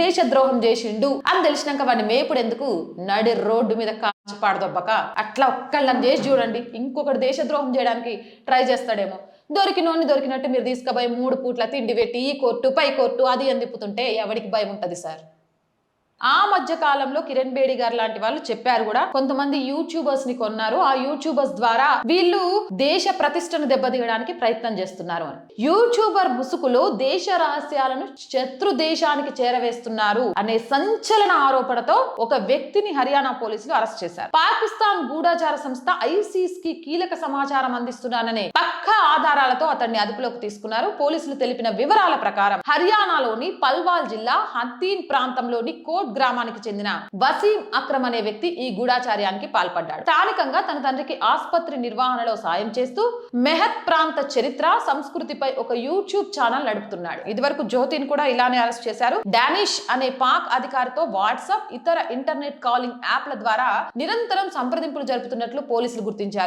దేశద్రోహం చేసిండు. అని తెలిసినాక వాడిని మేపుడు ఎందుకు నడి రోడ్డు మీద కాచి పాడదొబ్బక. అట్లా ఒక్కళ్ళని చేసి చూడండి. ఇంకొకటి దేశద్రోహం చేయడానికి ట్రై చేస్తాడేమో. దొరికినోని దొరికినట్టు మీరు తీసుకుపోయి మూడు పూట్ల తిండి పెట్టి ఈ కోర్టు పై కోర్టు అది అని తిప్పుతుంటే ఎవరికి భయం ఉంటుంది సార్? ఆ మధ్య కాలంలో కిరణ్ బేడి గారు లాంటి వాళ్ళు చెప్పారు కూడా. కొంతమంది యూట్యూబర్స్ని కొన్నారు. ఆ యూట్యూబర్స్ ద్వారా వీళ్ళు దేశ ప్రతిష్టను దెబ్బతీయడానికి ప్రయత్నం చేస్తున్నారు అని. యూట్యూబర్ ముసుగులో దేశ రహస్యాలను శత్రు దేశానికి చేరవేస్తున్నారు అనే సంచలన ఆరోపణతో ఒక వ్యక్తిని హర్యానా పోలీసులు అరెస్ట్ చేశారు. పాకిస్తాన్ గూఢాచార సంస్థ ఐసీస్కి కీలక సమాచారం అందిస్తున్నాననే పక్కా ఆధారాలతో అతన్ని అదుపులోకి తీసుకున్నారు. పోలీసులు తెలిపిన వివరాల ప్రకారం హర్యానాలోని పల్వాల్ జిల్లా హతీన్ ప్రాంతంలోని కోట్ కోట్ గ్రామానికి చెందిన వసీం అక్రమ్ అనే వ్యక్తి ఈ గూఢాచార్యానికి పాల్పడ్డాడు. స్థానికంగా తన తండ్రికి ఆసుపత్రి నిర్వహణలో సాయం చేస్తూ మెహత్ ప్రాంత చరిత్ర సంస్కృతిపై ఒక యూట్యూబ్ ఛానల్ నడుపుతున్నాడు. ఇదివరకు జ్యోతిని కూడా ఇలానే అరెస్ట్ చేశారు. డానిష్ అనే పాక్ అధికారితో వాట్సాప్ ఇతర ఇంటర్నెట్ కాలింగ్ యాప్ల ద్వారా నిరంతరం సంప్రదింపులు జరుపుతున్నట్లు పోలీసులు గుర్తించారు.